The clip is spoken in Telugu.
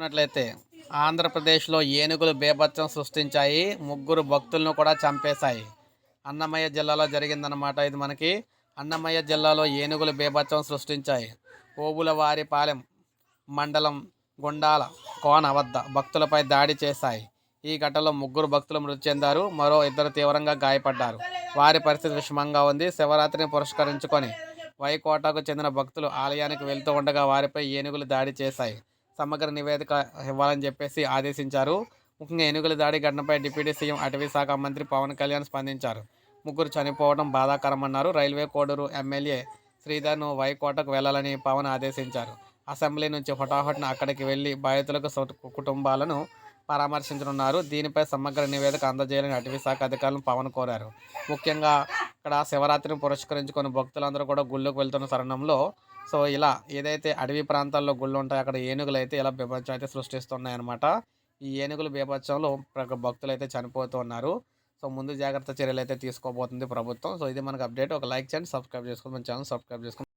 చూసుకున్నట్లయితే ఆంధ్రప్రదేశ్లో ఏనుగులు బేభత్సం సృష్టించాయి ముగ్గురు భక్తులను కూడా చంపేశాయి. అన్నమయ్య జిల్లాలో జరిగిందన్నమాట ఇది మనకి. అన్నమయ్య జిల్లాలో ఏనుగులు బేభత్సం సృష్టించాయి. ఓబులవారిపాలెం మండలం గుండాల కోన వద్ద భక్తులపై దాడి చేశాయి. ఈ ఘటనలో ముగ్గురు భక్తులు మృతి చెందారు మరో ఇద్దరు తీవ్రంగా గాయపడ్డారు. వారి పరిస్థితి విషమంగా ఉంది. శివరాత్రిని పురస్కరించుకొని వైకోటకు చెందిన భక్తులు ఆలయానికి వెళ్తూ ఉండగా వారిపై ఏనుగులు దాడి చేశాయి. సమగ్ర నివేదిక ఇవ్వాలని చెప్పేసి ఆదేశించారు. ముఖ్యంగా ఏనుగుల దాడి ఘటనపై డిప్యూటీ సీఎం అటవీ శాఖ మంత్రి పవన్ కళ్యాణ్ స్పందించారు. ముగ్గురు చనిపోవడం బాధాకరమన్నారు. రైల్వే కోడూరు ఎమ్మెల్యే శ్రీధర్ను వైకోటకు వెళ్ళాలని పవన్ ఆదేశించారు. అసెంబ్లీ నుంచి హుటాహుటిన అక్కడికి వెళ్ళి బాధితులకు కుటుంబాలను పరామర్శించనున్నారు. దీనిపై సమగ్ర నివేదిక అందజేయాలని అటవీ శాఖ అధికారులను పవన్ కోరారు. ముఖ్యంగా ఇక్కడ శివరాత్రిని పురస్కరించుకొని భక్తులందరూ కూడా గుళ్ళకు వెళ్తున్న తరుణంలో సో ఇలా ఏదైతే అడవి ప్రాంతాల్లో గుళ్ళు ఉంటాయో అక్కడ ఏనుగులు అయితే ఇలా బీభత్సం అయితే సృష్టిస్తున్నాయన్నమాట. ఈ ఏనుగులు బీభత్సంలో ప్ర- భక్తులు అయితే చనిపోతూ ఉన్నారు. సో ముందు జాగ్రత్త చర్యలు అయితే తీసుకోబోతుంది ప్రభుత్వం. సో ఇది మనకు అప్డేట్. ఒక లైక్ చేయండి సబ్స్క్రైబ్ చేసుకోండి మన ఛానల్ సబ్స్క్రైబ్ చేసుకోండి.